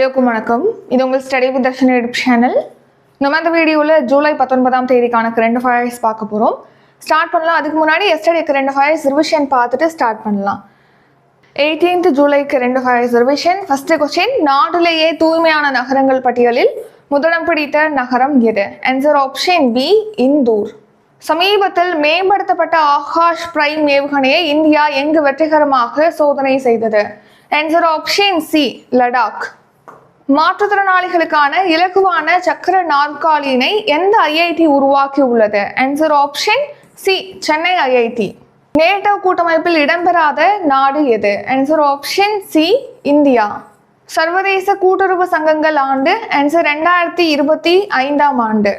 எல்லோருக்கும் வணக்கம். இது உங்கள் study with Darshan YouTube channel நம்ம அந்த வீடியோவில் ஜூலை பத்தொன்பதாம் தேதிக்கான கரண்ட் ஃபயர்ஸ் பார்க்க போகிறோம் ஸ்டார்ட் பண்ணலாம். அதுக்கு முன்னாடி எஸ்டடி கரண்ட் ஃபயர்ஸ் ரிவிஷன் பார்த்துட்டு ஸ்டார்ட் பண்ணலாம். 18th ஜூலைக்கு ரெண்டு ஃபயர்ஸ் ரிவிஷன் ஃபஸ்ட்டு கொஸ்டின் நாட்டிலேயே தூய்மையான நகரங்கள் பட்டியலில் முதலிடம் பிடித்த நகரம் எது? Answer option B Indore. சமீபத்தில் மேம்படுத்தப்பட்ட ஆகாஷ் பிரைம் ஏவுகணையை இந்தியா எங்கு வெற்றிகரமாக சோதனை செய்தது? Answer option C Ladakh. மாற்றுத்திறனாளிகளுக்கான இலகுவான சக்கர நாற்காலியினை எந்த ஐஐடி உருவாக்கி உள்ளது answer option C Chennai IIT NATO கூட்டமைப்பில் இடம்பெறாத நாடு எது? Answer option C India. சர்வதேச கூட்டுறவு சங்கங்கள் ஆண்டு ஆன்சர் ரெண்டாயிரத்தி இருபத்தி ஐந்தாம் ஆண்டு.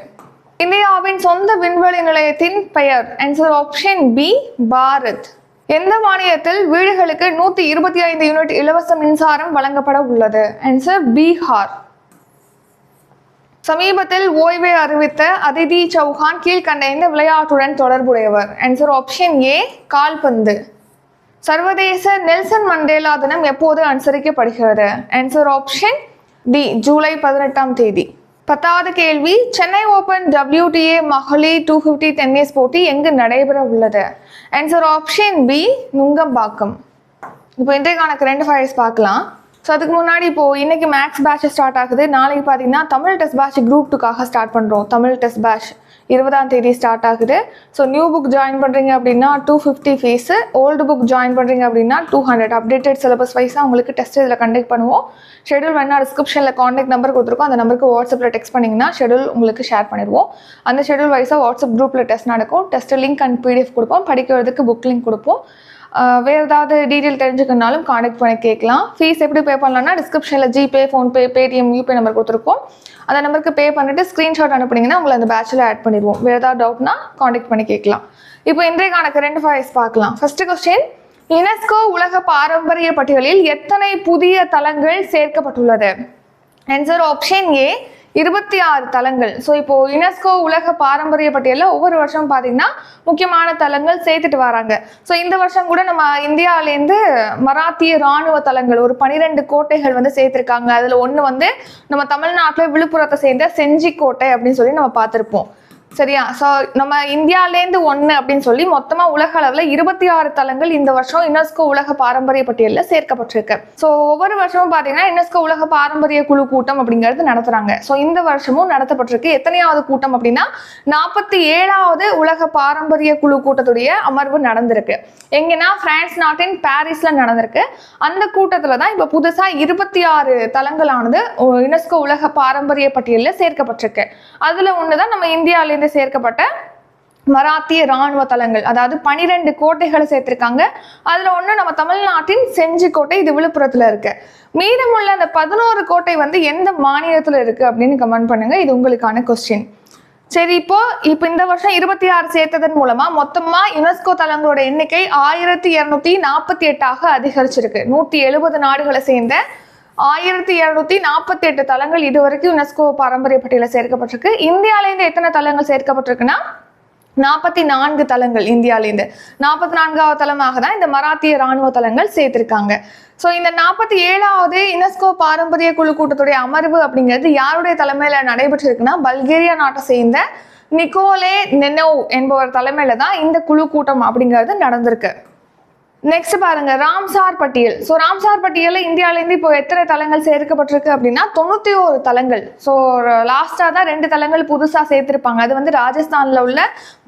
இந்தியாவின் சொந்த விண்வெளி நிலையத்தின் பெயர். Answer option B Bharat. எந்த மாநிலத்தில் வீடுகளுக்கு நூத்தி இருபத்தி ஐந்து யூனிட் இலவச மின்சாரம் வழங்கப்பட உள்ளது? ஆன்சர் பீகார். சமீபத்தில் ஓய்வை அறிவித்த அதிதி சௌஹான் கீழ்கண்ட இந்த விளையாட்டுடன் தொடர்புடையவர். ஆன்சர் ஆப்ஷன் ஏ கால்பந்து. சர்வதேச நெல்சன் மண்டேலா தினம் எப்போது அனுசரிக்கப்படுகிறது? ஆன்சர் ஆப்ஷன் டி ஜூலை பதினெட்டாம் தேதி. பத்தாவது கேள்வி சென்னை ஓபன் டபிள்யூடிஏ மகளிர் டூ ஃபிஃப்டி டென்னிஸ் போட்டி எங்கு நடைபெற உள்ளது? Answer option B Nungambakkam. இப்போ இன்றைக்கான கரண்ட் ஃபயர்ஸ் பார்க்கலாம். ஸோ அதுக்கு முன்னாடி இப்போ இன்றைக்கி மேக்ஸ் பேட்ச் ஸ்டார்ட் ஆகுது. நாளைக்கு பார்த்தீங்கன்னா தமிழ் டெஸ்ட் பேட்ச் குரூப் டூக்காக ஸ்டார்ட் பண்ணுறோம் தமிழ் டெஸ்ட் பேட்ச் இருபதாம் தேதி ஸ்டார்ட் ஆகுது. ஸோ நியூ புக் ஜாயின் பண்ணுறீங்க அப்படின்னா two fifty fees old book join பண்ணுறீங்க அப்படின்னா டூ ஹண்ட்ரட் அப்டேட்டட் சிலபஸ் வைஸாக உங்களுக்கு டெஸ்ட் இதில் கண்டக்ட் பண்ணுவோம். ஷெடியூல் வேணா டிஸ்கிரிப்ஷனில் காண்டாக்ட் நம்பர் கொடுத்துருக்கோம். அந்த நம்பருக்கு வாட்ஸ்அப்பில் டெக்ஸ்ட் பண்ணிங்கன்னா ஷெடியூல் உங்களுக்கு ஷேர் பண்ணிடுவோம். அந்த ஷெடியூல் வைஸாக வாட்ஸ்அப் குரூப்பில் டெஸ்ட் நடக்கும். டெஸ்ட் லிங்க் அண்ட் பிடிஎஃப் கொடுப்போம். படிக்கிறதுக்கு புக் லிங்க் கொடுப்போம். வேறு ஏதாவது டீட்டெயில் தெரிஞ்சுக்கணுனாலும் காண்டாக்ட் பண்ணி கேட்கலாம். ஃபீஸ் எப்படி பே பண்ணலாம்னா டிஸ்கிரிப்ஷனில் ஜிபே ஃபோன்பே பேடிஎம் யூபே நம்பர் கொடுத்துருக்கோம். அந்த நம்பருக்கு பே பண்ணிட்டு ஸ்க்ரீன்ஷாட் அனுப்புனீங்கன்னா உங்களை அந்த பேச்சில் ஆட் பண்ணிடுவோம். வேறு ஏதாவது டவுட்னா காண்டாக்ட் பண்ணி கேட்கலாம். இப்போ இன்றைய கணக்கு ரெண்டு ஃபைஸ் பார்க்கலாம். ஃபர்ஸ்ட் கொஸ்டின் யுனெஸ்கோ உலக பாரம்பரிய பட்டியலில் எத்தனை புதிய தலங்கள் சேர்க்கப்பட்டுள்ளது? ஆன்சர் ஆப்ஷன் ஏ இருபத்தி ஆறு தலங்கள். ஸோ இப்போ யுனெஸ்கோ உலக பாரம்பரிய பட்டியலில் ஒவ்வொரு வருஷம் பார்த்தீங்கன்னா முக்கியமான தலங்கள் சேர்த்துட்டு வராங்க. ஸோ இந்த வருஷம் கூட நம்ம இந்தியாவிலேருந்து மராத்திய ராணுவ தலங்கள் ஒரு பனிரெண்டு கோட்டைகள் வந்து சேர்த்துருக்காங்க. அதில் ஒன்று வந்து நம்ம தமிழ்நாட்டில் விழுப்புரத்தை சேர்ந்த செஞ்சி கோட்டை அப்படின்னு சொல்லி நம்ம பார்த்துருப்போம். சரியா? ஸோ நம்ம இந்தியாவிலேருந்து ஒன்று அப்படின்னு சொல்லி மொத்தமாக உலக அளவில் இருபத்தி ஆறு தலங்கள் இந்த வருஷம் யுனெஸ்கோ உலக பாரம்பரிய பட்டியலில் சேர்க்கப்பட்டிருக்கு. ஸோ ஒவ்வொரு வருஷமும் பார்த்தீங்கன்னா யுனெஸ்கோ உலக பாரம்பரிய குழு கூட்டம் அப்படிங்கிறது நடத்துகிறாங்க ஸோ இந்த வருஷமும் நடத்தப்பட்டிருக்கு. எத்தனையாவது கூட்டம் அப்படின்னா நாற்பத்தி ஏழாவது உலக பாரம்பரிய குழு கூட்டத்துடைய அமர்வு நடந்திருக்கு. எங்கன்னா பிரான்ஸ் நாட்டின் பாரிஸில் நடந்திருக்கு. அந்த கூட்டத்தில் தான் இப்போ புதுசாக இருபத்தி ஆறு தலங்களானது யுனெஸ்கோ உலக பாரம்பரிய பட்டியலில் சேர்க்கப்பட்டிருக்கு. அதில் ஒன்று தான் நம்ம இந்தியாவிலேருந்து சேர்க்கப்பட்ட மராத்திய ராணுவ தலங்கள் அதாவது பனிரெண்டு கோட்டைகளை சேர்த்திருக்காங்க. அதுல ஒண்ணு நம்ம தமிழ்நாட்டின் செஞ்சி கோட்டை இது விழுப்புரத்துல இருக்கு. மீதமுள்ள அந்த பதினோரு கோட்டை வந்து எந்த மாநிலத்துல இருக்கு அப்படின்னு கமெண்ட் பண்ணுங்க. இது உங்களுக்கான கொஸ்டின் சரி இப்போ இப்போ இந்த வருஷம் இருபத்தி ஆறு சேர்த்ததன் மூலமா மொத்தமா யுனெஸ்கோ தலங்களோட எண்ணிக்கை ஆயிரத்தி இருநூத்தி நாற்பத்தி எட்டாக அதிகரிச்சிருக்கு. நூத்தி எழுபது நாடுகளை சேர்ந்த ஆயிரத்தி இரநூத்தி நாற்பத்தி எட்டு தலங்கள் இதுவரைக்கும் யுனெஸ்கோ பாரம்பரிய பட்டியலில் சேர்க்கப்பட்டிருக்கு. இந்தியாவிலேருந்து எத்தனை தலங்கள் சேர்க்கப்பட்டிருக்குன்னா நாற்பத்தி நான்கு தலங்கள் இந்தியாவிலேருந்து நாற்பத்தி நான்காவது தலமாக தான் இந்த மராத்திய ராணுவ தலங்கள் சேர்த்திருக்காங்க. ஸோ இந்த நாற்பத்தி ஏழாவது யுனெஸ்கோ பாரம்பரிய குழு கூட்டத்துடைய அமர்வு அப்படிங்கிறது யாருடைய தலைமையில் நடைபெற்றிருக்குன்னா பல்கேரியா நாட்டை சேர்ந்த நிக்கோலே நெனோ என்பவர் தலைமையில் தான் இந்த குழு கூட்டம் அப்படிங்கிறது நடந்திருக்கு. நெக்ஸ்ட் பாருங்க ராம்சார் பட்டியல். ஸோ ராம்சார் பட்டியலில் இந்தியாவிலேருந்து இப்போ எத்தனை தலங்கள் சேர்க்கப்பட்டிருக்கு அப்படின்னா தொண்ணூற்றி ஒரு தலங்கள் ஸோ லாஸ்ட்டாக தான் ரெண்டு தலங்கள் புதுசாக சேர்த்துருப்பாங்க. அது வந்து ராஜஸ்தானில் உள்ள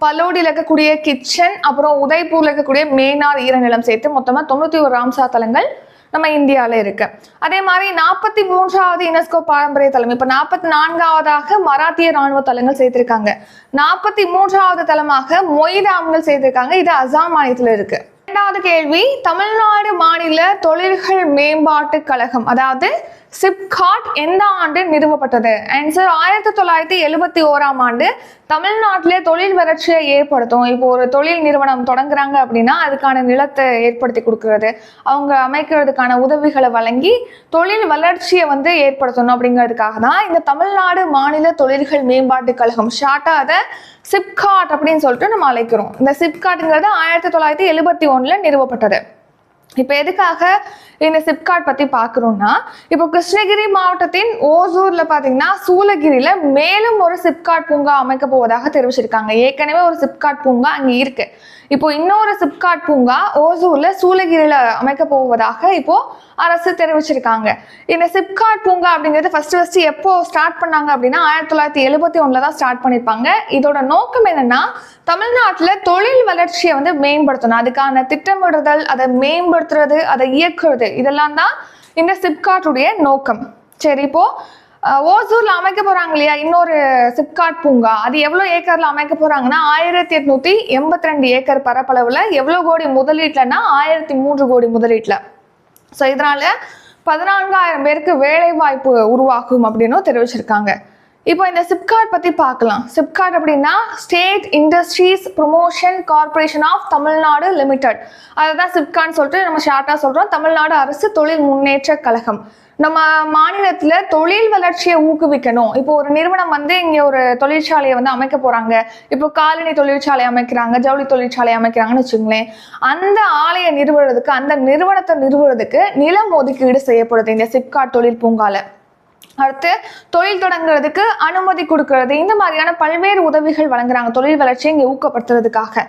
பலோடியில் இருக்கக்கூடிய கிச்சன் அப்புறம் உதய்பூரில் இருக்கக்கூடிய மேனார் ஈரநிலம் சேர்த்து மொத்தமாக தொண்ணூற்றி ஒரு ராம்சார் தலங்கள் நம்ம இந்தியாவில் இருக்கு. அதே மாதிரி நாற்பத்தி மூன்றாவது யுனெஸ்கோ பாரம்பரிய தலம் இப்போ நாற்பத்தி நான்காவதாக மராத்திய ராணுவ தலங்கள் சேர்த்திருக்காங்க. நாற்பத்தி மூன்றாவது தலமாக மொய்ராம்கள் சேர்த்திருக்காங்க. இது அசாம் மாநிலத்தில் இருக்குது இரண்டாவது கேள்வி தமிழ்நாடு மாநில தொழில்கள் மேம்பாட்டு கழகம் அதாவது சிப்காட் எந்த ஆண்டு நிறுவப்பட்டது? ஆன்சர் ஆயிரத்தி தொள்ளாயிரத்தி எழுபத்தி ஓராம் ஆண்டு தமிழ்நாட்டிலே தொழில் வளர்ச்சியை ஏற்படுத்தும். இப்போ ஒரு தொழில் நிறுவனம் தொடங்குறாங்க அப்படின்னா அதுக்கான நிலத்தை ஏற்படுத்தி கொடுக்கறது. அவங்க அமைக்கிறதுக்கான உதவிகளை வழங்கி தொழில் வளர்ச்சியை வந்து ஏற்படுத்தணும் அப்படிங்கிறதுக்காக தான் இந்த தமிழ்நாடு மாநில தொழில்கள் மேம்பாட்டு கழகம். ஷார்ட்டாக அதை சிப்காட் அப்படின்னு சொல்லிட்டு நம்ம அழைக்கிறோம். இந்த சிப்காட்டுங்கிறது ஆயிரத்தி தொள்ளாயிரத்தி எழுபத்தி ஒன்றில் நிறுவப்பட்டது. இப்போ எதுக்காக இந்த சிப்காட் பற்றி பார்க்குறோம்னா இப்போ கிருஷ்ணகிரி மாவட்டத்தின் ஓசூரில் பார்த்தீங்கன்னா சூளகிரியில் மேலும் ஒரு சிப்காட் பூங்கா அமைக்க போவதாக தெரிவிச்சிருக்காங்க. ஏற்கனவே ஒரு சிப்காட் பூங்கா அங்கே இருக்குது இப்போ இன்னொரு சிப்காட் பூங்கா ஓசூரில் சூளகிரியில் அமைக்க போவதாக இப்போது அரசு தெரிவிச்சிருக்காங்க. இந்த சிப்காட் பூங்கா அப்படிங்கிறது ஃபர்ஸ்ட் ஃபர்ஸ்ட் எப்போ ஸ்டார்ட் பண்ணாங்க அப்படின்னா ஆயிரத்தி தொள்ளாயிரத்தி எழுபத்தி ஒன்றில் தான் ஸ்டார்ட் பண்ணியிருப்பாங்க இதோட நோக்கம் என்னன்னா தமிழ்நாட்டில் தொழில் வளர்ச்சியை வந்து மேம்படுத்தணும். அதுக்கான திட்டமிடுதல் அதை மேம்படுத்துறது அதை இயக்குறது இதெல்லாம் தான் இந்த சிப்காட்டுடைய நோக்கம். சரி இப்போ ஓசூர்ல அமைக்க போறாங்க இல்லையா இன்னொரு சிப்காட் பூங்கா? அது எவ்வளோ ஏக்கர்ல அமைக்க போறாங்கன்னா ஆயிரத்தி எட்நூத்தி எண்பத்தி ரெண்டு ஏக்கர் பரப்பளவுல எவ்வளோ கோடி முதலீட்டுலன்னா ஆயிரத்தி மூன்று கோடி முதலீட்டுல. ஸோ இதனால் பதினான்காயிரம் பேருக்கு வேலை வாய்ப்பு உருவாகும் அப்படின்னு தெரிவிச்சிருக்காங்க. இப்போ இந்த சிப்கார்ட் பற்றி பார்க்கலாம். சிப்கார்ட் அப்படின்னா state industries promotion corporation of Tamil Nadu limited அதுதான் சிப்கார்ட்னு சொல்லிட்டு நம்ம ஷார்ட்டாக சொல்கிறோம் தமிழ்நாடு அரசு தொழில் முன்னேற்ற கழகம். நம்ம மாநிலத்துல தொழில் வளர்ச்சியை ஊக்குவிக்கணும். இப்போ ஒரு நிறுவனம் வந்து இங்க ஒரு தொழிற்சாலையை வந்து அமைக்க போறாங்க. இப்போ காலனி தொழிற்சாலை அமைக்கிறாங்க ஜவுளி தொழிற்சாலை அமைக்கிறாங்கன்னு வச்சுங்களேன். அந்த ஆலையை நிறுவுறதுக்கு அந்த நிறுவனத்தை நிறுவுறதுக்கு நிலம் ஒதுக்கீடு செய்யப்படுது இந்த சிப்காட் தொழில் பூங்கால. அடுத்து தொழில் தொடங்குறதுக்கு அனுமதி கொடுக்கறது. இந்த மாதிரியான பல்வேறு உதவிகள் வழங்குறாங்க. தொழில் வளர்ச்சியை இங்கே ஊக்கப்படுத்துறதுக்காக.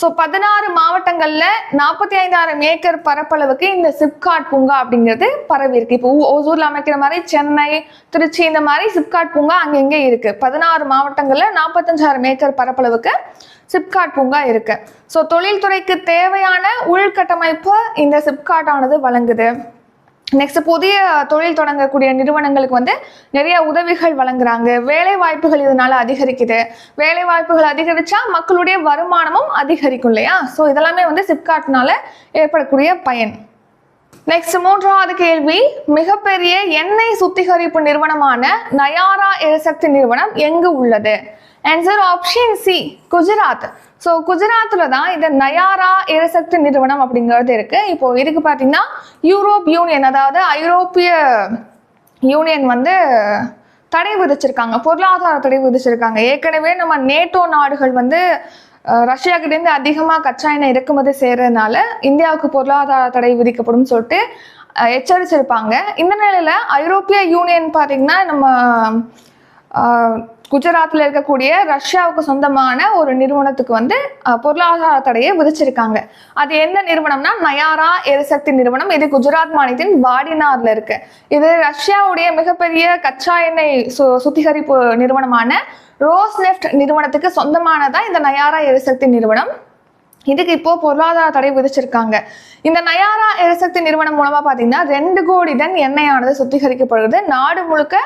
ஸோ பதினாறு மாவட்டங்களில் நாற்பத்தி ஐந்தாயிரம் ஏக்கர் பரப்பளவுக்கு இந்த சிப்காட் பூங்கா அப்படிங்கிறது பரவி இருக்கு இப்போ ஒசூரில் அமைக்கிற மாதிரி சென்னை திருச்சி இந்த மாதிரி சிப்காட் பூங்கா அங்கங்கே இருக்கு? பதினாறு மாவட்டங்களில் நாற்பத்தஞ்சாயிரம் ஏக்கர் பரப்பளவுக்கு சிப்காட் பூங்கா இருக்கு. ஸோ தொழில்துறைக்கு தேவையான உள்கட்டமைப்பு இந்த சிப்காட் ஆனது வழங்குது. நெக்ஸ்ட் புதிய தொழில் தொடங்கக்கூடிய நிறுவனங்களுக்கு வந்து நிறைய உதவிகள் வழங்குறாங்க. வேலை வாய்ப்புகள் இதனால அதிகரிக்குது. வேலை வாய்ப்புகள் அதிகரிச்சா மக்களுடைய வருமானமும் அதிகரிக்கும் இல்லையா? ஸோ இதெல்லாமே வந்து சிப்காட்னால ஏற்படக்கூடிய பயன். நெக்ஸ்ட் மூன்றாவது கேள்வி. மிகப்பெரிய எண்ணெய் சுத்திகரிப்பு நிறுவனமான நயாரா எரிசக்தி நிறுவனம் எங்கு உள்ளது? Answer option C Gujarat. So குஜராத்தில் தான் இந்த நயாரா எரிசக்தி நிறுவனம் அப்படிங்கிறது இருக்கு. இப்போ இதுக்கு பார்த்தீங்கன்னா யூரோப் யூனியன் அதாவது ஐரோப்பிய யூனியன் வந்து தடை விதிச்சிருக்காங்க. பொருளாதார தடை விதிச்சிருக்காங்க. ஏற்கனவே நம்ம நேட்டோ நாடுகள் வந்து ரஷ்யா கிட்டேருந்து அதிகமாக கச்சா எண்ணெய் இறக்குமதி செய்கிறதுனால இந்தியாவுக்கு பொருளாதார தடை விதிக்கப்படும் சொல்லிட்டு எச்சரிச்சிருப்பாங்க. இந்த நிலையில் ஐரோப்பிய யூனியன் பார்த்திங்கன்னா நம்ம குஜராத்தில் இருக்கக்கூடிய ரஷ்யாவுக்கு சொந்தமான ஒரு நிறுவனத்துக்கு வந்து பொருளாதார தடையை விதிச்சிருக்காங்க. அது எந்த நிறுவனம்னா நயாரா எரிசக்தி நிறுவனம். இது குஜராத் மாநிலத்தின் வாடினார்ல இருக்கு. இது ரஷ்யாவுடைய மிகப்பெரிய கச்சா எண்ணெய் சு சுத்திகரிப்பு நிறுவனமான ரோஸ் நெஃப்ட் நிறுவனத்துக்கு சொந்தமானதா இந்த நயாரா எரிசக்தி நிறுவனம். இதுக்கு இப்போ பொருளாதார தடை விதிச்சிருக்காங்க. இந்த நயாரா எரிசக்தி நிறுவனம் மூலமா பாத்தீங்கன்னா ரெண்டு கோடி டன் எண்ணெயானது சுத்திகரிக்கப்படுகிறது நாடு முழுக்க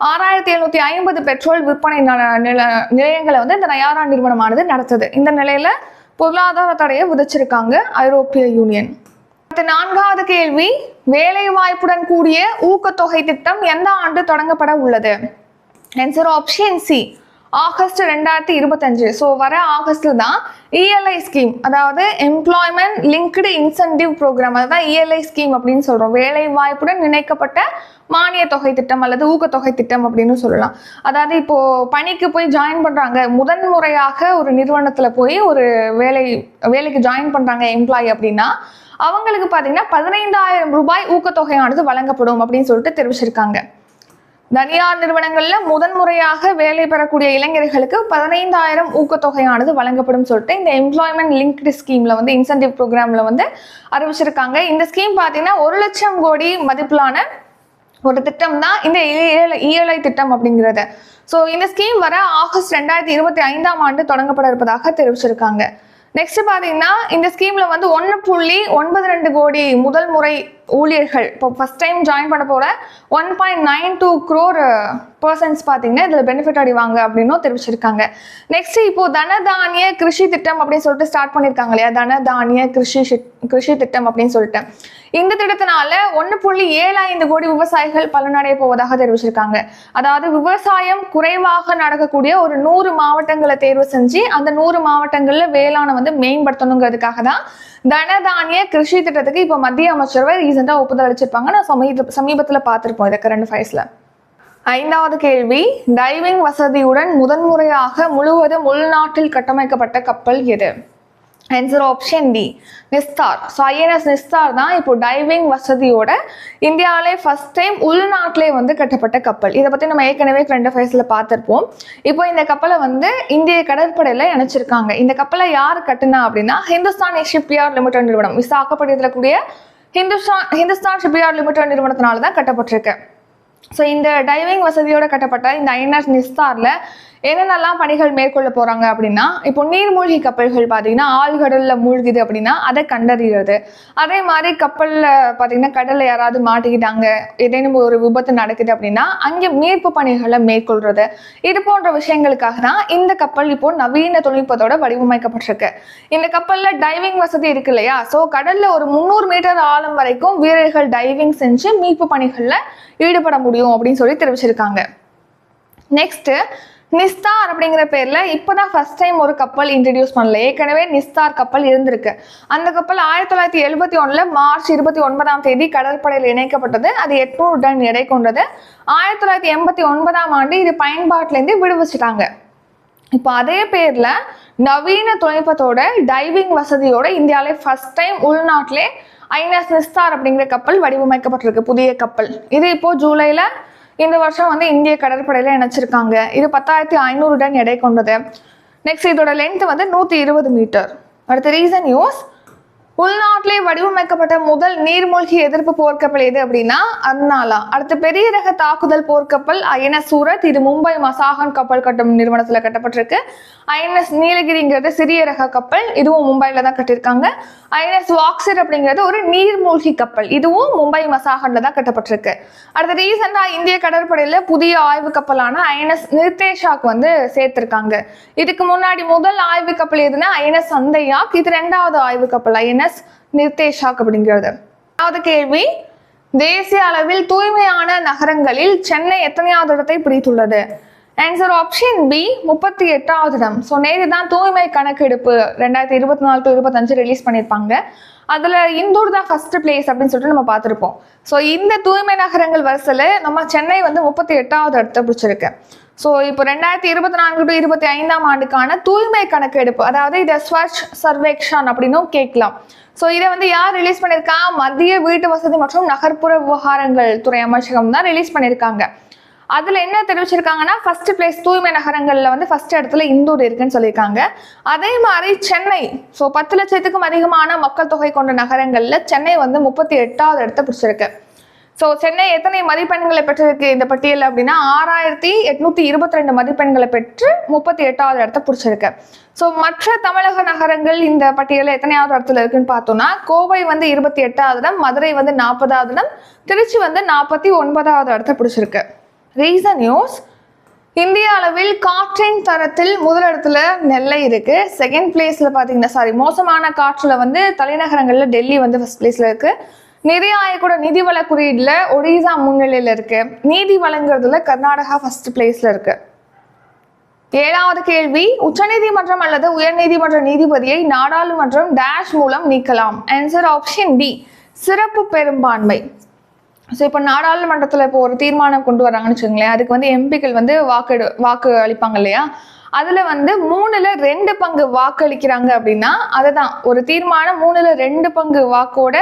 ஆறாயிரத்தி எழுநூத்தி ஐம்பது பெட்ரோல் விற்பனை ந- நில நிலையங்களை வந்து இந்த நயாரா நிறுவனமானது நடத்துது. இந்த நிலையில பொருளாதார தடையை விதிச்சிருக்காங்க ஐரோப்பிய யூனியன். அடுத்த நான்காவது கேள்வி வேலை வாய்ப்புடன் கூடிய ஊக்கத்தொகை திட்டம் எந்த ஆண்டு தொடங்கப்பட உள்ளது? ஆன்சர் ஆப்ஷன் சி ஆகஸ்ட் ரெண்டாயிரத்தி இருபத்தஞ்சு. ஸோ வர ஆகஸ்ட்ல தான் இஎல்ஐ ஸ்கீம் அதாவது எம்ப்ளாய்மெண்ட் லிங்க்டு இன்சென்டிவ் ப்ரோக்ராம் அதுதான் இஎல்ஐ ஸ்கீம் அப்படின்னு சொல்கிறோம் வேலை வாய்ப்புடன் இணைக்கப்பட்ட மானிய தொகை திட்டம் அல்லது ஊக்கத்தொகை திட்டம் அப்படின்னு சொல்லலாம். அதாவது இப்போது பணிக்கு போய் ஜாயின் பண்ணுறாங்க முதன் முறையாக ஒரு நிறுவனத்தில் போய் ஒரு வேலை வேலைக்கு ஜாயின் பண்ணுறாங்க எம்ப்ளாயி அப்படின்னா அவங்களுக்கு பார்த்தீங்கன்னா பதினைந்தாயிரம் ரூபாய் ஊக்கத்தொகையானது வழங்கப்படும் அப்படின்னு சொல்லிட்டு தெரிவிச்சிருக்காங்க. தனியார் நிறுவனங்கள்ல முதன்முறையாக வேலை பெறக்கூடிய இளைஞர்களுக்கு பதினைந்தாயிரம் ஊக்கத்தொகையானது வழங்கப்படும் சொல்லிட்டு இந்த எம்ப்ளாய்மெண்ட் லிங்க்டு ஸ்கீம்ல வந்து இன்சென்டிவ் ப்ரோக்ராம்ல வந்து அறிவிச்சிருக்காங்க. இந்த ஸ்கீம் பார்த்தீங்கன்னா ஒரு லட்சம் கோடி மதிப்பிலான ஒரு திட்டம் தான் இந்த இஎல்ஐ திட்டம் அப்படிங்கிறது. ஸோ இந்த ஸ்கீம் வர ஆகஸ்ட் ரெண்டாயிரத்தி இருபத்தி ஐந்தாம் ஆண்டு தொடங்கப்பட இருப்பதாக தெரிவிச்சிருக்காங்க. நெக்ஸ்ட் பார்த்தீங்கன்னா இந்த ஸ்கீம்ல வந்து ஒன்று புள்ளி ஒன்பது ரெண்டு கோடி முதல் முறை ஊழியர்கள். இப்போ ஃபர்ஸ்ட் டைம் ஜாயின் பண்ண போற one point nine two crore persons பார்த்தீங்கன்னா இதில் பெனிஃபிட் அடைவாங்க அப்படின்னும் தெரிவிச்சிருக்காங்க. நெக்ஸ்ட் இப்போ தனதானிய கிருஷி திட்டம் அப்படின்னு சொல்லிட்டு ஸ்டார்ட் பண்ணியிருக்காங்க இல்லையா? தனதானிய கிருஷி கிருஷி திட்டம் அப்படின்னு சொல்லிட்டு. இந்த திட்டத்தினால ஒன்று புள்ளி ஏழு ஐந்து கோடி விவசாயிகள் பலனடைய போவதாக தெரிவிச்சிருக்காங்க. அதாவது விவசாயம் குறைவாக நடக்கக்கூடிய ஒரு நூறு மாவட்டங்களை தேர்வு செஞ்சு அந்த நூறு மாவட்டங்களில் வேளாண் வந்து மேம்படுத்தணுங்கிறதுக்காக தான் தனதானிய கிருஷி திட்டத்துக்கு இப்போ மத்திய அமைச்சரவை ரீசெண்டாக ஒப்புதல் அளிச்சிருப்பாங்க. நான் சமீப சமீபத்தில் பார்த்துருப்போம் இதை கரண்ட் ஃபைஸில் ஐந்தாவது கேள்வி டைவிங் வசதியுடன் முதன்முறையாக முழுவதும் உள்நாட்டில் கட்டமைக்கப்பட்ட கப்பல் எது? Answer option D Nistar so INS Nistar தான் இப்போ டைவிங் வசதியோட இந்தியாவிலே ஃபர்ஸ்ட் டைம் உள்நாட்டிலே வந்து கட்டப்பட்ட கப்பல். இதை பற்றி நம்ம ஏற்கனவே ரெண்டு ஃபைஸில் பார்த்துருப்போம். இப்போ இந்த கப்பலை வந்து இந்திய கடற்படையில் இணைச்சிருக்காங்க. இந்த கப்பலை யார் கட்டினா அப்படின்னா ஹிந்துஸ்தான் ஷிப்யார்ட் லிமிடெட் நிறுவனம். விசாகப்பட்டினத்தில் கூடிய ஹிந்துஸ்தான் ஹிந்துஸ்தான் ஷிப்யார்ட் லிமிடெட் நிறுவனத்தினால தான் கட்டப்பட்டிருக்கு. ஸோ இந்த டைவிங் வசதியோடு கட்டப்பட்ட இந்த ஐஎன்எஸ் நிஸ்தாரில் என்னென்னலாம் பணிகள் மேற்கொள்ள போகிறாங்க அப்படின்னா இப்போ நீர்மூழ்கி கப்பல்கள் பார்த்தீங்கன்னா ஆழ்கடலில் மூழ்குது அப்படின்னா அதை கண்டறிகிறது அதே மாதிரி கப்பலில் பார்த்தீங்கன்னா கடலில் யாராவது மாட்டிக்கிட்டாங்க ஏதேனும் ஒரு விபத்து நடக்குது அப்படின்னா அங்கே மீட்பு பணிகளை மேற்கொள்கிறது இது போன்ற விஷயங்களுக்காக தான் இந்த கப்பல் இப்போ நவீன தொழில்நுட்பத்தோட வடிவமைக்கப்பட்டிருக்கு. இந்த கப்பலில் டைவிங் வசதி இருக்கு இல்லையா? ஸோ கடலில் ஒரு முந்நூறு மீட்டர் ஆழம் வரைக்கும் வீரர்கள் டைவிங் செஞ்சு மீட்பு பணிகளில் ஈடுபட முடியும் அப்படின்னு சொல்லி தெரிவிச்சிருக்காங்க. நெக்ஸ்ட்டு நிஸ்தார் அப்படிங்கிற பேர்ல இப்போதான் ஃபர்ஸ்ட் டைம் ஒரு கப்பல் இன்ட்ரடியூஸ் பண்ணல. ஏற்கனவே நிஸ்தார் கப்பல் இருந்திருக்கு. அந்த கப்பல் ஆயிரத்தி தொள்ளாயிரத்தி எழுபத்தி ஒன்றில் மார்ச் இருபத்தி ஒன்பதாம் தேதி கடற்படையில் இணைக்கப்பட்டது. அது எட்நூறு டன் எடை கொண்டது. ஆயிரத்தி தொள்ளாயிரத்தி எண்பத்தி ஒன்பதாம் ஆண்டு இது பயன்பாட்டிலேருந்து விடுவிச்சிட்டாங்க. இப்போ அதே பேரில் நவீன தொழில்நுட்பத்தோட டைவிங் வசதியோட இந்தியாவிலே ஃபர்ஸ்ட் டைம் உள்நாட்டிலே ஐஎன்எஸ் நிஸ்தார் அப்படிங்கிற கப்பல் வடிவமைக்கப்பட்டிருக்கு. புதிய கப்பல் இது இப்போ ஜூலையில் இந்த வருஷம் வந்து இந்திய கடற்படையில் இணைச்சிருக்காங்க. இது பத்தாயிரத்தி ஐநூறு டன் எடை கொண்டது. நெக்ஸ்ட் இதோட லென்த் வந்து நூற்றி இருபது மீட்டர் அடுத்த ரீசன் யூஸ் உள்நாட்டிலே வடிவமைக்கப்பட்ட முதல் நீர்மூழ்கி எதிர்ப்பு போர்க்கப்பல் எது அப்படின்னா அர்னாலா அடுத்து பெரிய ரக தாக்குதல் போர்க்கப்பல் ஐஎன்எஸ் சூரத் இது மும்பை மசாகன் கப்பல் கட்டும் நிறுவனத்தில் கட்டப்பட்டிருக்கு. ஐஎன்எஸ் நீலகிரிங்கிறது சிறிய ரக கப்பல். இதுவும் மும்பையில் தான் கட்டியிருக்காங்க. ஐஎன்எஸ் வாக்ஸர் அப்படிங்கிறது ஒரு நீர்மூழ்கி கப்பல். இதுவும் மும்பை மசாகன்ல தான் கட்டப்பட்டிருக்கு. அடுத்து ரீசெண்டாக இந்திய கடற்படையில் புதிய ஆய்வு கப்பலான ஐஎன்எஸ் நிர்தேஷாக் வந்து சேர்த்திருக்காங்க. இதுக்கு முன்னாடி முதல் ஆய்வு கப்பல் எதுனா ஐஎன்எஸ் சந்தையாக். இது ரெண்டாவது ஆய்வு கப்பல். ஐஎன்எஸ் நிர்தேஷாக் அப்படிங்கிறது. அதாவது கேள்வி தேசிய அளவில் தூய்மையான நகரங்களில் சென்னை எத்தனையாவது இடத்தை பிடித்துள்ளது ஆன்சர் ஆப்ஷன் பி முப்பத்தி எட்டாவது இடம். ஸோ நேற்று தான் தூய்மை கணக்கெடுப்பு ரெண்டாயிரத்தி இருபத்தி நாலு டு இருபத்தஞ்சு ரிலீஸ் பண்ணியிருப்பாங்க. அதில் இந்தூர் தான் ஃபர்ஸ்ட் பிளேஸ் அப்படின்னு சொல்லிட்டு நம்ம பார்த்துருப்போம். ஸோ இந்த தூய்மை நகரங்கள் வரிசையில் நம்ம சென்னை வந்து முப்பத்தி எட்டாவது இடத்தை பிடிச்சிருக்கு. ஸோ இப்போ ரெண்டாயிரத்தி இருபத்தி நான்கு டு இருபத்தி ஐந்தாம் ஆண்டுக்கான தூய்மை கணக்கெடுப்பு அதாவது இதை ஸ்வச் சர்வேக்ஷன் அப்படின்னும் கேட்கலாம். ஸோ இதை வந்து யார் ரிலீஸ் பண்ணியிருக்கா? மத்திய வீட்டு வசதி மற்றும் நகர்ப்புற விவகாரங்கள் துறை அமைச்சகம் தான் ரிலீஸ் பண்ணியிருக்காங்க. அதில் என்ன தெரிவிச்சிருக்காங்கன்னா ஃபர்ஸ்ட் பிளேஸ் தூய்மை நகரங்களில் வந்து ஃபர்ஸ்ட் இடத்துல இந்தூர் இருக்குன்னு சொல்லியிருக்காங்க. அதே மாதிரி சென்னை ஸோ பத்து லட்சத்துக்கும் அதிகமான மக்கள் தொகை கொண்ட நகரங்களில் சென்னை வந்து முப்பத்தி எட்டாவது இடத்த பிடிச்சிருக்கு. ஸோ சென்னை எத்தனை மதிப்பெண்களை பெற்றிருக்கு இந்த பட்டியல் அப்படின்னா ஆறாயிரத்தி எட்நூத்தி இருபத்தி ரெண்டு மதிப்பெண்களை பெற்று முப்பத்தி எட்டாவது இடத்த பிடிச்சிருக்கு. ஸோ மற்ற தமிழக நகரங்கள் இந்த பட்டியலில் எத்தனையாவது இடத்துல இருக்குன்னு பார்த்தோம்னா கோவை வந்து இருபத்தி எட்டாவது இடம் மதுரை வந்து நாற்பதாவது இடம் திருச்சி வந்து நாற்பத்தி ஒன்பதாவது இடத்த பிடிச்சிருக்கு. ரீசன் நியூஸ் இந்திய அளவில் காற்றின் தரத்தில் முதலிடத்துல நெல்லை இருக்கு. செகண்ட் பிளேஸ்ல பாத்தீங்கன்னா சாரி மோசமான காற்றுல வந்து தலைநகரங்கள்ல டெல்லி வந்து ஃபர்ஸ்ட் பிளேஸ்ல இருக்கு. நிதி ஆயோட நிதி வள குறியீடுல ஒடிசா முன்னிலையில இருக்கு. நீதி வழங்குறதுல கர்நாடகா ஃபர்ஸ்ட் பிளேஸ்ல இருக்கு. ஏழாவது கேள்வி உச்சநீதிமன்றம் அல்லது உயர்நீதிமன்ற நீதிபதியை நாடாளுமன்றம் டேஷ் மூலம் நீக்கலாம். ஆன்சர் ஆப்ஷன் டி சிறப்பு பெரும்பான்மை. ஸோ இப்போ நாடாளுமன்றத்தில் இப்போ ஒரு தீர்மானம் கொண்டு வராங்கன்னு வச்சுக்கோங்களேன். அதுக்கு வந்து எம்பிக்கள் வந்து வாக்கு வாக்கு அளிப்பாங்க இல்லையா? அதில் வந்து மூணில் ரெண்டு பங்கு வாக்களிக்கிறாங்க அப்படின்னா அதை தான் ஒரு தீர்மானம் மூணில் ரெண்டு பங்கு வாக்கோட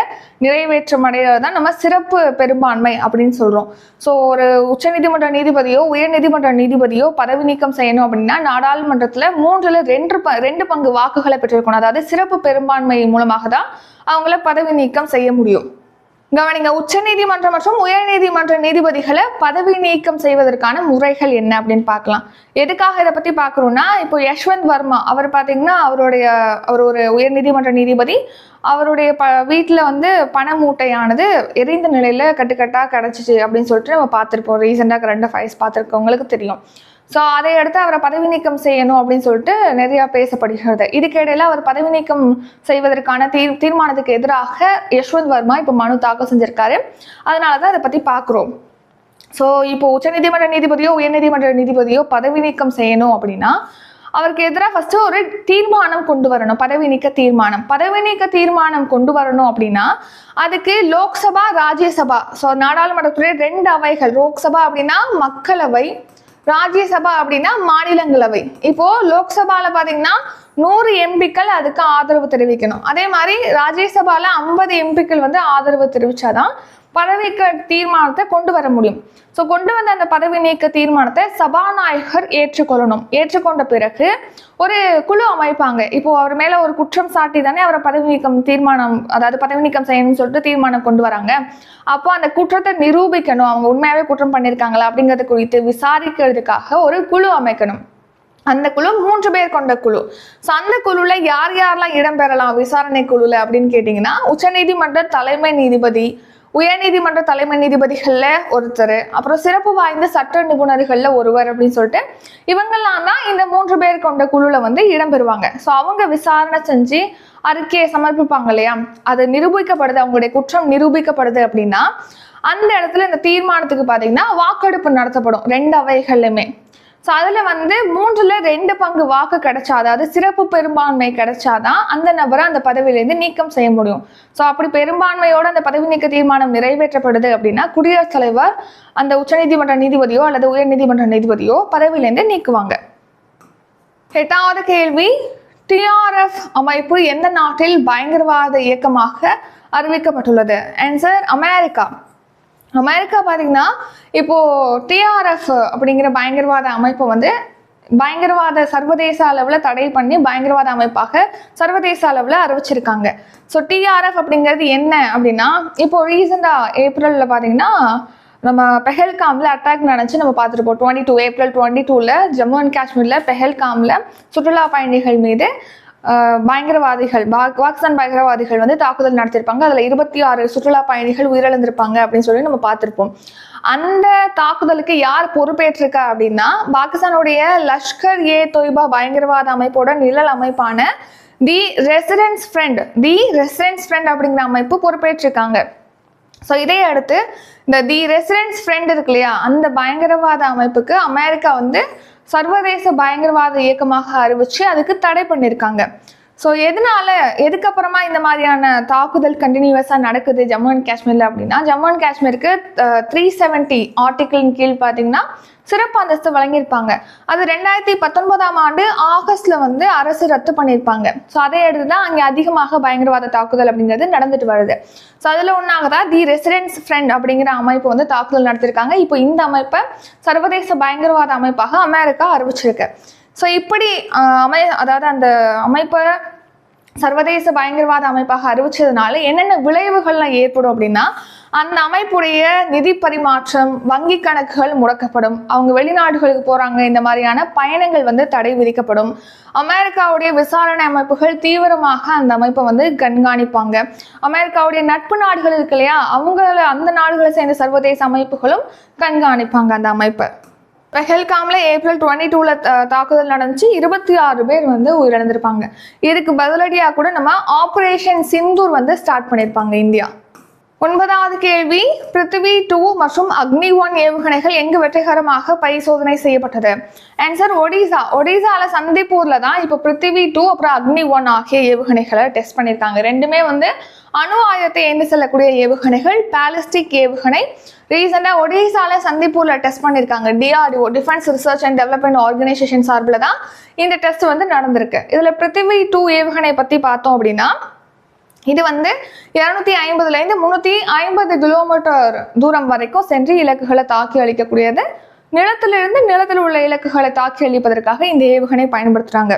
நிறைவேற்றம் அடைகிறது தான் நம்ம சிறப்பு பெரும்பான்மை அப்படின்னு சொல்கிறோம் ஸோ ஒரு உச்சநீதிமன்ற நீதிபதியோ உயர்நீதிமன்ற நீதிபதியோ பதவி நீக்கம் செய்யணும் அப்படின்னா நாடாளுமன்றத்தில் மூன்றில் ரெண்டு ப ரெண்டு பங்கு வாக்குகளை பெற்றிருக்கணும். அதாவது சிறப்பு பெரும்பான்மை மூலமாக தான் அவங்கள பதவி நீக்கம் செய்ய முடியும். கவனிங்க உச்ச நீதிமன்றம் மற்றும் உயர்நீதிமன்ற நீதிபதிகளை பதவி நீக்கம் செய்வதற்கான முறைகள் என்ன அப்படின்னு பார்க்கலாம். எதுக்காக இதை பத்தி பார்க்கறோம்னா இப்போ யஷ்வந்த் வர்மா அவர் பார்த்தீங்கன்னா அவருடைய அவர் ஒரு உயர்நீதிமன்ற நீதிபதி. அவருடைய ப வீட்டில் வந்து பண மூட்டையானது எரிந்த நிலையில கட்டுக்கட்டாக கிடச்சிச்சு அப்படின்னு சொல்லிட்டு நம்ம பார்த்துருப்போம். ரீசெண்டாக கரண்ட் அஃபேர்ஸ் பார்த்துருக்கவங்களுக்கு தெரியும். ஸோ அதை அடுத்து அவரை பதவி நீக்கம் செய்யணும் அப்படின்னு சொல்லிட்டு நிறையா பேசப்படுகிறது. இதுக்கு இடையில அவர் பதவி நீக்கம் செய்வதற்கான தீர் தீர்மானத்துக்கு எதிராக யஷ்வந்த் வர்மா இப்போ மனு தாக்கல் செஞ்சிருக்காரு. அதனால தான் அதை பற்றி பார்க்குறோம் ஸோ இப்போ உச்சநீதிமன்ற நீதிபதியோ உயர்நீதிமன்ற நீதிபதியோ பதவி நீக்கம் செய்யணும் அப்படின்னா அவருக்கு எதிராக ஃபஸ்ட்டு ஒரு தீர்மானம் கொண்டு வரணும். பதவி நீக்க தீர்மானம். பதவி நீக்க தீர்மானம் கொண்டு வரணும் அப்படின்னா அதுக்கு லோக்சபா ராஜ்யசபா ஸோ நாடாளுமன்றத்துறை ரெண்டு அவைகள் லோக்சபா அப்படின்னா மக்களவை ராஜ்யசபா அப்படின்னா மாநிலங்களவை. இப்போ லோக்சபால பாத்தீங்கன்னா நூறு எம்பிக்கள் அதுக்கு ஆதரவு தெரிவிக்கணும். அதே மாதிரி ராஜ்யசபாவில் ஐம்பது எம்பிக்கள் வந்து ஆதரவு தெரிவித்தாதான் பதவிக்க தீர்மானத்தை கொண்டு வர முடியும். ஸோ கொண்டு வந்த அந்த பதவி நீக்க தீர்மானத்தை சபாநாயகர் ஏற்றுக்கொள்ளணும். ஏற்றுக்கொண்ட பிறகு ஒரு குழு அமைப்பாங்க. இப்போ அவர் மேலே ஒரு குற்றம் சாட்டி தானே அவரை பதவி நீக்கம் தீர்மானம் அதாவது பதவி நீக்கம் செய்யணும்னு சொல்லிட்டு தீர்மானம் கொண்டு வராங்க. அப்போ அந்த குற்றத்தை நிரூபிக்கணும். அவங்க உண்மையாகவே குற்றம் பண்ணியிருக்காங்களா அப்படிங்கிறது குறித்து விசாரிக்கிறதுக்காக ஒரு குழு அமைக்கணும். அந்த குழு மூன்று பேர் கொண்ட குழு. ஸோ அந்த குழுல யார் யாரெல்லாம் இடம்பெறலாம் விசாரணை குழுல அப்படின்னு கேட்டிங்கன்னா உச்சநீதிமன்ற தலைமை நீதிபதி உயர்நீதிமன்ற தலைமை நீதிபதிகளில் ஒருத்தர் அப்புறம் சிறப்பு வாய்ந்த சட்ட நிபுணர்களில் ஒருவர் அப்படின்னு சொல்லிட்டு இவங்கெல்லாம் தான் இந்த மூன்று பேர் கொண்ட குழுவில் வந்து இடம்பெறுவாங்க ஸோ அவங்க விசாரணை செஞ்சு அறிக்கையை சமர்ப்பிப்பாங்க இல்லையா? அது நிரூபிக்கப்படுது அவங்களுடைய குற்றம் நிரூபிக்கப்படுது அப்படின்னா அந்த இடத்துல இந்த தீர்மானத்துக்கு பார்த்தீங்கன்னா வாக்கெடுப்பு நடத்தப்படும். ரெண்டு அவைகள்லையுமே. ஸோ அதில் வந்து மூன்றில் ரெண்டு பங்கு வாக்கு கிடைச்சா அதாவது சிறப்பு பெரும்பான்மை கிடைச்சாதான் அந்த நபரை அந்த பதவியிலேருந்து நீக்கம் செய்ய முடியும். ஸோ அப்படி பெரும்பான்மையோட அந்த பதவி நீக்க தீர்மானம் நிறைவேற்றப்படுது அப்படின்னா குடியரசுத் தலைவர் அந்த உச்சநீதிமன்ற நீதிபதியோ அல்லது உயர்நீதிமன்ற நீதிபதியோ பதவியிலேருந்து நீக்குவாங்க. எட்டாவது கேள்வி டிஆர்எஃப் அமைப்பு எந்த நாட்டில் பயங்கரவாத இயக்கமாக அறிவிக்கப்பட்டுள்ளது? Answer America. அமெரிக்கா பார்த்தீங்கன்னா இப்போ டிஆர்எஃப் அப்படிங்கிற பயங்கரவாத அமைப்பை வந்து பயங்கரவாத சர்வதேச அளவில் தடை பண்ணி பயங்கரவாத அமைப்பாக சர்வதேச அளவில் அறிவிச்சிருக்காங்க. ஸோ டிஆர்எஃப் அப்படிங்கிறது என்ன அப்படின்னா இப்போ ரீசெண்டாக ஏப்ரலில் பார்த்தீங்கன்னா நம்ம பெஹல்காமில் அட்டாக் நடந்துச்சு. நம்ம பார்த்துருப்போம் டுவெண்ட்டி டூ ஏப்ரல் டுவெண்ட்டி டூவில் ஜம்மு அண்ட் காஷ்மீரில் பெஹல்காமில் சுற்றுலா பயணிகள் மீது பயங்கரவாதிகள் பாக் பாகிஸ்தான் பயங்கரவாதிகள் வந்து தாக்குதல் நடத்தியிருப்பாங்க. அதில் இருபத்தி ஆறு சுற்றுலா பயணிகள் உயிரிழந்திருப்பாங்க அப்படின்னு சொல்லி நம்ம பார்த்துருப்போம். அந்த தாக்குதலுக்கு யார் பொறுப்பேற்றிருக்கா அப்படின்னா பாகிஸ்தானுடைய லஷ்கர் ஏ தொய்பா பயங்கரவாத அமைப்போட நிழல் அமைப்பான the resistance front the resistance front அப்படிங்கிற அமைப்பு பொறுப்பேற்றிருக்காங்க. ஸோ இதை அடுத்து இந்த தி ரெசிடென்ஸ் ஃப்ரெண்ட் இருக்கு இல்லையா அந்த பயங்கரவாத அமைப்புக்கு அமெரிக்கா வந்து சர்வதேச பயங்கரவாத இயக்கமாக அறிவிச்சு அதுக்கு தடை பண்ணியிருக்காங்க ஸோ எதனால எதுக்கப்புறமா இந்த மாதிரியான தாக்குதல் கண்டினியூவஸாக நடக்குது ஜம்மு அண்ட் காஷ்மீரில் அப்படின்னா ஜம்மு அண்ட் காஷ்மீருக்கு த்ரீ செவன்ட்டி ஆர்டிக்கிளின் கீழ் பார்த்தீங்கன்னா சிறப்பு அந்தஸ்து வழங்கியிருப்பாங்க. அது ரெண்டாயிரத்தி பத்தொன்பதாம் ஆண்டு ஆகஸ்ட்ல வந்து அரசு ரத்து பண்ணியிருப்பாங்க. ஸோ அதை அடுத்து தான் அங்கே அதிகமாக பயங்கரவாத தாக்குதல் அப்படிங்கிறது நடந்துட்டு வருது. ஸோ அதில் ஒன்றாக தான் தி ரெசிடென்ஸ் ஃப்ரெண்ட் அப்படிங்கிற அமைப்பு வந்து தாக்குதல் நடத்திருக்காங்க இப்போ இந்த அமைப்பை சர்வதேச பயங்கரவாத அமைப்பாக அமெரிக்கா அறிவிச்சிருக்கு. ஸோ இப்படி அமை அதாவது அந்த அமைப்பை சர்வதேச பயங்கரவாத அமைப்பாக அறிவிச்சதுனால என்னென்ன விளைவுகள்லாம் ஏற்படும் அப்படின்னா அந்த அமைப்புடைய நிதி பரிமாற்றம் வங்கி கணக்குகள் முடக்கப்படும். அவங்க வெளிநாடுகளுக்கு போறாங்க இந்த மாதிரியான பயணங்கள் வந்து தடை விதிக்கப்படும். அமெரிக்காவுடைய விசாரணை அமைப்புகள் தீவிரமாக அந்த அமைப்பை வந்து கண்காணிப்பாங்க. அமெரிக்காவுடைய நட்பு நாடுகள் இருக்கு இல்லையா? அவங்கள அந்த நாடுகளை சேர்ந்த சர்வதேச அமைப்புகளும் கண்காணிப்பாங்க அந்த அமைப்பை. பெஹல்காம்ல ஏப்ரல் டுவெண்ட்டி டூல தாக்குதல் நடந்துச்சு. இருபத்தி ஆறு பேர் வந்து உயிரிழந்திருப்பாங்க. இதுக்கு பதிலடியாக கூட நம்ம ஆபரேஷன் சிந்தூர் வந்து ஸ்டார்ட் பண்ணியிருப்பாங்க இந்தியா. ஒன்பதாவது கேள்வி பிருத்திவி டூ மற்றும் அக்னி ஒன் ஏவுகணைகள் எங்கு வெற்றிகரமாக பரிசோதனை செய்யப்பட்டது? ஆன்சர் ஒடிசா. ஒடிசால சந்திப்பூர்ல தான் இப்போ பிருத்திவி டூ அப்புறம் அக்னி ஒன் ஆகிய ஏவுகணைகளை டெஸ்ட் பண்ணியிருக்காங்க. ரெண்டுமே வந்து அணு ஆயுதத்தை ஏந்து செல்லக்கூடிய ஏவுகணைகள் பாலிஸ்டிக் ஏவுகணை. ரீசெண்டாக ஒடிசால சந்திப்பூர்ல டெஸ்ட் பண்ணியிருக்காங்க. DRDO defence research and development organisation சார்பில் தான் இந்த டெஸ்ட் வந்து நடந்திருக்கு. இதில் பிருத்திவி டூ ஏவுகணை பற்றி பார்த்தோம் அப்படின்னா இது வந்து இருநூத்தி ஐம்பதுலேருந்து முந்நூற்றி ஐம்பது கிலோமீட்டர் தூரம் வரைக்கும் சென்று இலக்குகளை தாக்கி அளிக்கக்கூடியது நிலத்திலிருந்து நிலத்தில் உள்ள இலக்குகளை தாக்கி அளிப்பதற்காக இந்த ஏவுகணை பயன்படுத்துகிறாங்க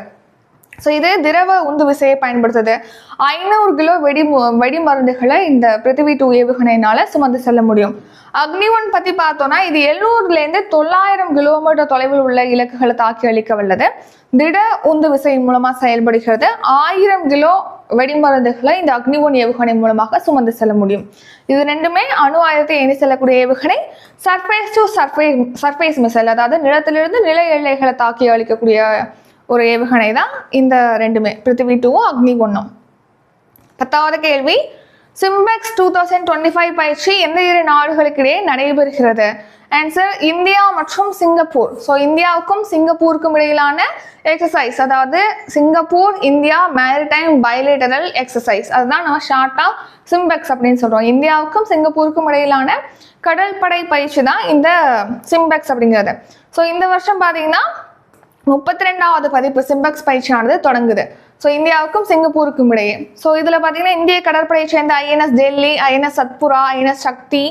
ஸோ இது திரவ உந்து விசையை பயன்படுத்துது. ஐநூறு கிலோ வெடி வெடி மருந்துகளை இந்த பிருத்திவி டூ ஏவுகணையினால சுமந்து செல்ல முடியும். அக்னி ஒன் பற்றி பார்த்தோம்னா இது எழுநூறுலேருந்து தொள்ளாயிரம் கிலோமீட்டர் தொலைவில் உள்ள இலக்குகளை தாக்கி அளிக்க வல்லது. திட உந்து விசை மூலமாக செயல்படுகிறது. ஆயிரம் கிலோ வெடிமருந்துகளை இந்த அக்னி ஒன் ஏவுகணை மூலமாக சுமந்து செல்ல முடியும். இது ரெண்டுமே அணு ஆயுதத்தை ஏந்தி செல்லக்கூடிய ஏவுகணை. Surface to surface surface missile அதாவது நிலத்திலிருந்து நில எல்லைகளை தாக்கி அளிக்கக்கூடிய ஒரு ஏவுகணை தான் இந்த ரெண்டுமே பிருத்திவி டூவும் அக்னி ஒன்றும் பத்தாவது கேள்வி SIMBEX two thousand twenty five பயிற்சி எந்த இரு நாடுகளுக்கிடையே நடைபெறுகிறது? ஆன்சர் இந்தியா மற்றும் சிங்கப்பூர். ஸோ இந்தியாவுக்கும் சிங்கப்பூருக்கும் இடையிலான எக்ஸசைஸ் அதாவது Singapore India maritime bilateral exercise அதுதான் நம்ம ஷார்ட்டாக சிம்பெக்ஸ் அப்படின்னு சொல்கிறோம் இந்தியாவுக்கும் சிங்கப்பூருக்கும் இடையிலான கடற்படை பயிற்சி தான் இந்த சிம்பெக்ஸ் அப்படிங்கிறது. ஸோ இந்த வருஷம் பார்த்தீங்கன்னா முப்பத்தி ரெண்டாவது பதிப்பு சிம்பக்ஸ் பயிற்சியானது தொடங்குது. ஸோ இந்தியாவுக்கும் சிங்கப்பூருக்கும் இடையே. ஸோ இதில் பார்த்தீங்கன்னா இந்திய கடற்படையை சேர்ந்த INS Delhi INS Satpura INS Shakti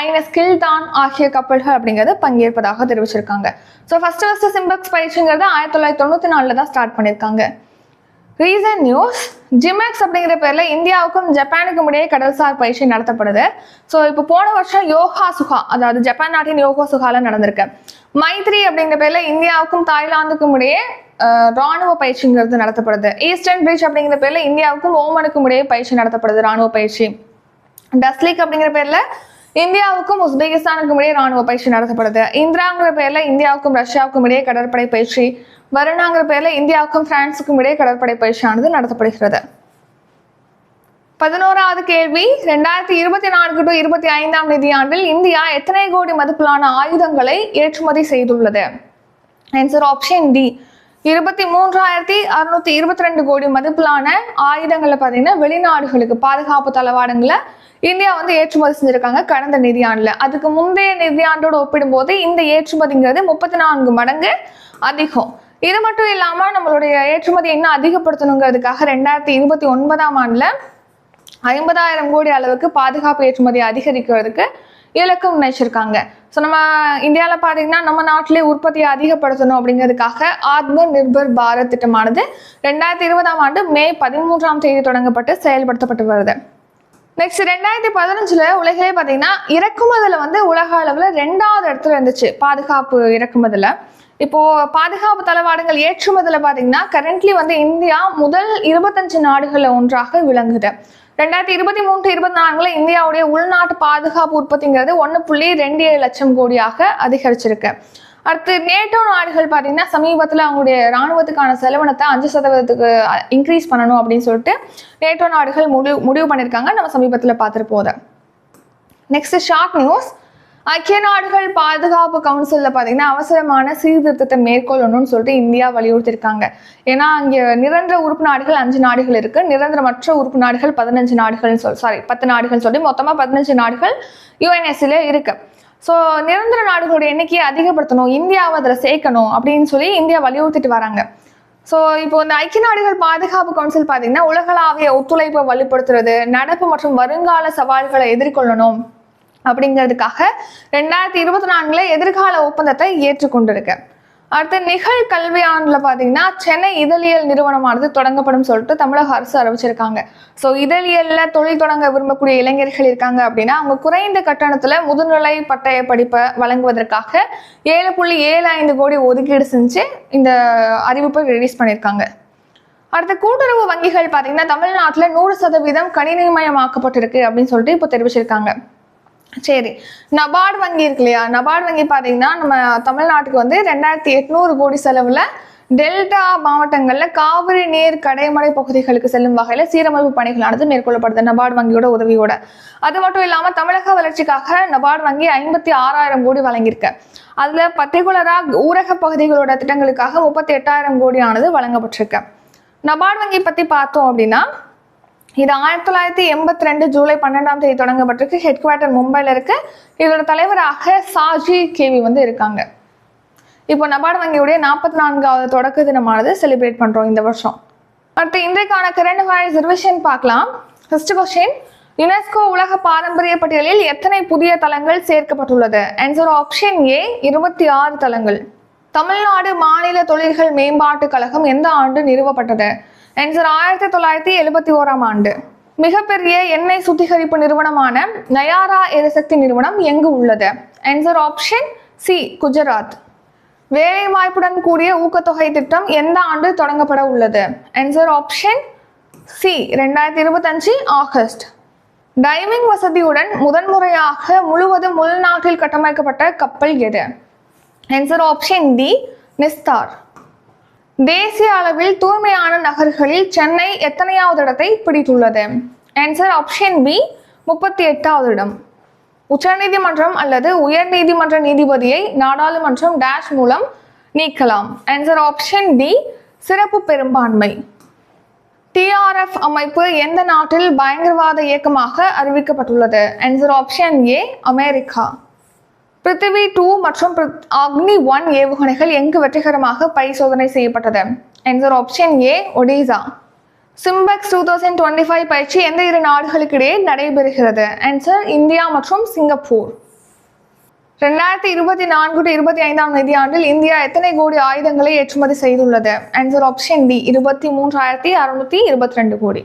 INS Kiltan ஆகிய கப்பல்கள் அப்படிங்கிறது பங்கேற்பதாக தெரிவிச்சிருக்காங்க. ஸோ ஃபர்ஸ்ட் ஃபர்ஸ்ட் சிம்பக்ஸ் பயிற்சிங்கிறது ஆயிரத்தி தொள்ளாயிரத்தி தொண்ணூற்றி நாலில் தான் ஸ்டார்ட் பண்ணியிருக்காங்க ரீசன் நியூஸ் ஜிமெக்ஸ் அப்படிங்கிற பேரில் இந்தியாவுக்கும் ஜப்பானுக்கும் இடையே கடல்சார் பயிற்சி நடத்தப்படுது. ஸோ இப்போ போன வருஷம் யோகா சுகா அதாவது ஜப்பான் நாட்டின் யோகா சுகாவில் நடந்திருக்கு. மைத்ரி அப்படிங்கிற பேரில் இந்தியாவுக்கும் தாய்லாந்துக்கும் இடையே ராணுவ பயிற்சிங்கிறது நடத்தப்படுது. ஈஸ்டர்ன் பிரிட்ஜ் அப்படிங்கிற பேரில் இந்தியாவுக்கும் ஓமனுக்கும் இடையே பயிற்சி நடத்தப்படுது ராணுவ பயிற்சி. டஸ்லிக் அப்படிங்கிற பேர்ல இந்தியாவுக்கும் உஸ்பெகிஸ்தானுக்கும் இடையே ராணுவ பயிற்சி நடத்தப்படுது. இந்திராங்கிற பேர்ல இந்தியாவுக்கும் ரஷ்யாவுக்கும் இடையே கடற்படை பயிற்சி. வருணாங்கிற பேர்ல இந்தியாவுக்கும் பிரான்ஸுக்கும் இடையே கடற்படை பயிற்சியானது நடத்தப்படுகிறது. பதினோராவது கேள்வி. ரெண்டாயிரத்தி இருபத்தி நான்கு டு இருபத்தி ஐந்தாம் நிதியாண்டில் இந்தியா எத்தனை கோடி மதிப்பிலான ஆயுதங்களை ஏற்றுமதி செய்துள்ளது? ஆன்சர் ஆப்ஷன் டி இருபத்தி மூன்றாயிரத்தி அறுநூத்தி இருபத்தி ரெண்டு கோடி மதிப்பிலான ஆயுதங்களை பார்த்தீங்கன்னா வெளிநாடுகளுக்கு பாதுகாப்பு தளவாடங்களை இந்தியா வந்து ஏற்றுமதி செஞ்சிருக்காங்க கடந்த நிதியாண்டில். அதுக்கு முந்தைய நிதியாண்டோடு ஒப்பிடும்போது இந்த ஏற்றுமதிங்கிறது முப்பத்தி நான்கு மடங்கு அதிகம். இது மட்டும் இல்லாமல் நம்மளுடைய ஏற்றுமதி என்ன அதிகப்படுத்தணுங்கிறதுக்காக ரெண்டாயிரத்தி இருபத்தி ஒன்பதாம் ஆண்டில் ஐம்பதாயிரம் கோடி அளவுக்கு பாதுகாப்பு ஏற்றுமதி அதிகரிக்கிறதுக்கு இலக்கம் நினைச்சிருக்காங்க ஸோ நம்ம இந்தியாவில் பார்த்தீங்கன்னா நம்ம நாட்டிலே உற்பத்தியை அதிகப்படுத்தணும் அப்படிங்கிறதுக்காக ஆத்ம நிர்பர் பாரத் திட்டமானது ரெண்டாயிரத்தி இருபதாம் ஆண்டு மே பதிமூன்றாம் தேதி தொடங்கப்பட்டு செயல்படுத்தப்பட்டு வருது. நெக்ஸ்ட் ரெண்டாயிரத்தி பதினஞ்சுல உலகிலே பார்த்தீங்கன்னா இறக்குமதியில் வந்து உலக அளவில் ரெண்டாவது இடத்துல இருந்துச்சு பாதுகாப்பு இறக்குமதியில். இப்போ பாதுகாப்பு தளவாடங்கள் ஏற்றுமதியில் பார்த்தீங்கன்னா கரண்ட்லி வந்து இந்தியா முதல் இருபத்தஞ்சு நாடுகளில் ஒன்றாக விளங்குது. ரெண்டாயிரத்தி இருபத்தி மூன்று இருபத்தி நான்குல இந்தியாவுடைய உள்நாட்டு பாதுகாப்பு உற்பத்திங்கிறது ஒன்று புள்ளி ரெண்டு ஏழு லட்சம் கோடியாக அதிகரிச்சிருக்கு. அடுத்து நேட்டோ நாடுகள் பார்த்தீங்கன்னா சமீபத்தில் அவங்களுடைய ராணுவத்துக்கான செலவினத்தை அஞ்சு சதவீதத்துக்கு இன்க்ரீஸ் பண்ணணும் அப்படின்னு சொல்லிட்டு நேட்டோ நாடுகள் முடிவு முடிவு பண்ணியிருக்காங்க நம்ம சமீபத்தில் பார்த்துட்டு போதை நெக்ஸ்ட் ஷார்ட் நியூஸ் ஐக்கிய நாடுகள் பாதுகாப்பு கவுன்சிலில் பார்த்தீங்கன்னா அவசரமான சீர்திருத்தத்தை மேற்கொள்ளணும்னு சொல்லிட்டு இந்தியா வலியுறுத்தியிருக்காங்க. ஏன்னா அங்கே நிரந்தர உறுப்பு நாடுகள் அஞ்சு நாடுகள் இருக்கு. நிரந்தரமற்ற உறுப்பு நாடுகள் பதினஞ்சு நாடுகள்னு சொல் சாரி பத்து நாடுகள் சொல்லி மொத்தமாக பதினஞ்சு நாடுகள் யுஎன்எஸ்ல இருக்கு. ஸோ நிரந்தர நாடுகளுடைய எண்ணிக்கையை அதிகப்படுத்தணும் இந்தியாவை அதில் சேர்க்கணும் அப்படின்னு சொல்லி இந்தியா வலியுறுத்திட்டு வராங்க. ஸோ இப்போ இந்த ஐக்கிய நாடுகள் பாதுகாப்பு கவுன்சில் பார்த்தீங்கன்னா உலகளாவிய ஒத்துழைப்பை வலுப்படுத்துறது நடப்பு மற்றும் வருங்கால சவால்களை எதிர்கொள்ளணும் அப்படிங்கிறதுக்காக ரெண்டாயிரத்தி இருபத்தி நான்குல எதிர்கால ஒப்பந்தத்தை ஏற்றுக்கொண்டிருக்கு. அடுத்து நிகழ் கல்வியாண்டில் பார்த்தீங்கன்னா சென்னை இதழியல் நிறுவனமானது தொடங்கப்படும் சொல்லிட்டு தமிழக அரசு அறிவிச்சிருக்காங்க. ஸோ இதழியலில் தொழில் தொடங்க விரும்பக்கூடிய இளைஞர்கள் இருக்காங்க அப்படின்னா அவங்க குறைந்த கட்டணத்தில் முதுநிலை பட்டய படிப்பை வழங்குவதற்காக ஏழு புள்ளி ஏழு ஐந்து கோடி ஒதுக்கீடு செஞ்சு இந்த அறிவிப்பை ரிலீஸ் பண்ணியிருக்காங்க அடுத்த கூட்டுறவு வங்கிகள் பார்த்தீங்கன்னா தமிழ்நாட்டில் நூறு சதவீதம் கணினிமயமாக்கப்பட்டிருக்கு அப்படின்னு சொல்லிட்டு இப்போ தெரிவிச்சிருக்காங்க. சரி. நபார்டு வங்கி இருக்கு இல்லையா? நபார்டு வங்கி பார்த்தீங்கன்னா நம்ம தமிழ்நாட்டுக்கு வந்து ரெண்டாயிரத்தி எட்நூறு கோடி செலவில் டெல்டா மாவட்டங்களில் காவிரி நீர் கடைமடை பகுதிகளுக்கு செல்லும் வகையில் சீரமைப்பு பணிகளானது மேற்கொள்ளப்படுது நபார்டு வங்கியோட உதவியோட. அது மட்டும் இல்லாமல் தமிழக வளர்ச்சிக்காக நபார்டு வங்கி ஐம்பத்தி ஆறாயிரம் கோடி வழங்கியிருக்கு. அதில் பர்டிகுலராக ஊரக பகுதிகளோட திட்டங்களுக்காக முப்பத்தி எட்டாயிரம் கோடியானது வழங்கப்பட்டிருக்கு. நபார்டு வங்கி பற்றி பார்த்தோம் அப்படின்னா இது ஆயிரத்தி தொள்ளாயிரத்தி எண்பத்தி ரெண்டு ஜூலை பன்னெண்டாம் தேதி தொடங்கப்பட்டிருக்கு. ஹெட் குவார்ட்டர் மும்பையில் இருக்கு. இதோட தலைவராக சாஜி கேவி வந்து இருக்காங்க. இப்போ நபார்டு வங்கியுடைய நாற்பத்தி நான்காவது தொடக்க தினமானது செலிப்ரேட் பண்ணுறோம் இந்த வருஷம். அடுத்து இன்றைக்கான கரண்ட் அஃபேர்ஸ் ரிவிஷன் பார்க்கலாம். ஃபர்ஸ்ட் கொஸ்டின் யுனெஸ்கோ உலக பாரம்பரிய பட்டியலில் எத்தனை புதிய தலங்கள் சேர்க்கப்பட்டுள்ளது? ஆன்சர் ஆப்ஷன் ஏ இருபத்தி ஆறு தலங்கள் தமிழ்நாடு மாநில தொழில்கள் மேம்பாட்டு கழகம் எந்த ஆண்டு நிறுவப்பட்டது? ஆன்சர் ஆயிரத்தி தொள்ளாயிரத்தி எழுபத்தி ஓராம் ஆண்டு. மிகப்பெரிய எண்ணெய் சுத்திகரிப்பு நிறுவனமான நயாரா எரிசக்தி நிறுவனம் எங்கு உள்ளது? Answer option C Gujarat. வேலைவாய்ப்புடன் கூடிய ஊக்கத்தொகை திட்டம் எந்த ஆண்டு தொடங்கப்பட உள்ளது? ஆன்சர் ஆப்ஷன் சி ரெண்டாயிரத்தி இருபத்தஞ்சு ஆகஸ்ட். டைவிங் வசதியுடன் முதன்முறையாக முழுவதும் உள்நாட்டில் கட்டமைக்கப்பட்ட கப்பல் எது? Answer option D Nistar. தேசிய அளவில் தூய்மையான நகர்களில் சென்னை எத்தனையாவது இடத்தை பிடித்துள்ளது? ஆன்சர் ஆப்ஷன் பி முப்பத்தி எட்டாவது இடம். உச்சநீதிமன்றம் அல்லது உயர் நீதிமன்ற நீதிபதியை நாடாளுமன்றம் டேஷ் மூலம் நீக்கலாம். ஆன்சர் ஆப்ஷன் டி சிறப்பு பெரும்பான்மை. டிஆர்எஃப் அமைப்பு எந்த நாட்டில் பயங்கரவாத இயக்கமாக அறிவிக்கப்பட்டுள்ளது? Answer option A America. Prithvi two மற்றும் அக்னி ஒன் ஏவுகணைகள் எங்கு வெற்றிகரமாக பரிசோதனை செய்யப்பட்டது? Answer option A Odisha SIMBEX two thousand twenty five பயிற்சி எந்த இரு நாடுகளுக்கிடையே நடைபெறுகிறது? ஆன்சர் இந்தியா மற்றும் சிங்கப்பூர். ரெண்டாயிரத்தி இருபத்தி நான்கு டு இருபத்தி ஐந்தாம் நிதியாண்டில் இந்தியா எத்தனை கோடி ஆயுதங்களை ஏற்றுமதி செய்துள்ளது? ஆன்சர் ஆப்ஷன் டி இருபத்தி மூன்றாயிரத்தி அறுநூத்தி இருபத்தி ரெண்டு கோடி.